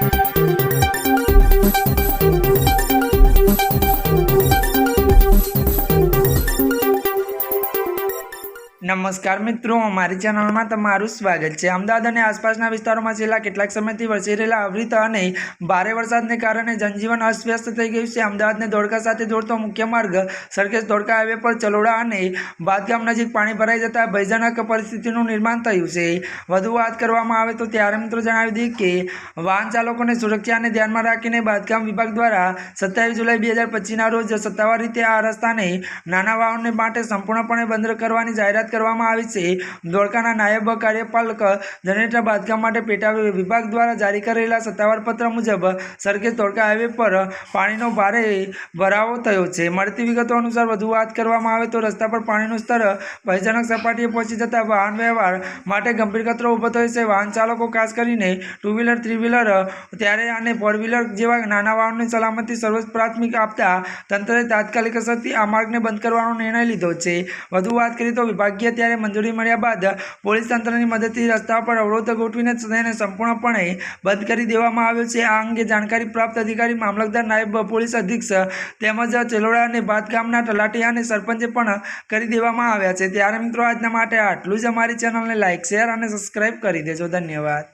Thank you. નમસ્કાર મિત્રો, અમારી ચેનલમાં તમારું સ્વાગત છે. અમદાવાદ અને આસપાસના વિસ્તારોમાં છેલ્લા કેટલાક સમયથી વરસી રહેલા અવિરત અને ભારે વરસાદને કારણે જનજીવન અસ્વ્યસ્ત થઈ ગયું છે. અમદાવાદને ધોળકા સાથે જોડતો મુખ્ય માર્ગ સરખેજ ધોળકા હાઈવે પર ચલોડા અને બાદગામ નજીક પાણી ભરાઈ જતા ભયજનક પરિસ્થિતિનું નિર્માણ થયું છે. વધુ વાત કરવામાં આવે તો ત્યારે મિત્રો જણાવી દઈએ કે વાહન ચાલકોને સુરક્ષાને ધ્યાનમાં રાખીને બાંધકામ વિભાગ દ્વારા સત્યાવીસ જુલાઈ બે હજાર પચીસના રોજ સત્તાવાર રીતે આ રસ્તાને નાના વાહનને માટે સંપૂર્ણપણે બંધ કરવાની જાહેરાત કરવામાં આવી છે. ધોળકાના નાયબ કાર્યપાલક જનરેટર બાંધકામ માટે પેટા વિભાગ દ્વારા જારી કરેલા સત્તાવાર પત્ર મુજબ સરખેજ ધોળકા હાઈવે પર પાણીનો ભારે ભરાવો થયો છે. મળતી વિગતો અનુસાર વધુ વાત કરવામાં આવે તો રસ્તા પર પાણીનું સ્તર ભયજનક સપાટીએ પહોંચી જતા વાહન વ્યવહાર માટે ગંભીર ખતરો ઊભો થયો છે. વાહન ચાલકો ખાસ કરીને ટુ વ્હીલર થ્રી વ્હીલર ત્યારે અને ફોર વ્હીલર જેવા નાના વાહનોની સલામતી સર્વોચ્ચ પ્રાથમિક આપતા તંત્રએ તાત્કાલિક અસરથી આ માર્ગને બંધ કરવાનો નિર્ણય લીધો છે. વધુ વાત કરીએ તો વિભાગીય ત્યારે મંજૂરી મળ્યા બાદ પોલીસ તંત્રની મદદથી રસ્તા પર અવરોધ ગોઠવીને તેને સંપૂર્ણપણે બંધ કરી દેવામાં આવ્યો છે. આ અંગે જાણકારી પ્રાપ્ત અધિકારી, મામલતદાર નાયબ પોલીસ અધિક્ષક તેમજ ચેલોડા અને બાદ ગામના તલાટી અને સરપંચે પણ કરી દેવામાં આવ્યા છે. ત્યારે મિત્રો, આજના માટે આટલું જ. અમારી ચેનલને લાઇક શેર અને સબસ્ક્રાઈબ કરી દેજો. ધન્યવાદ.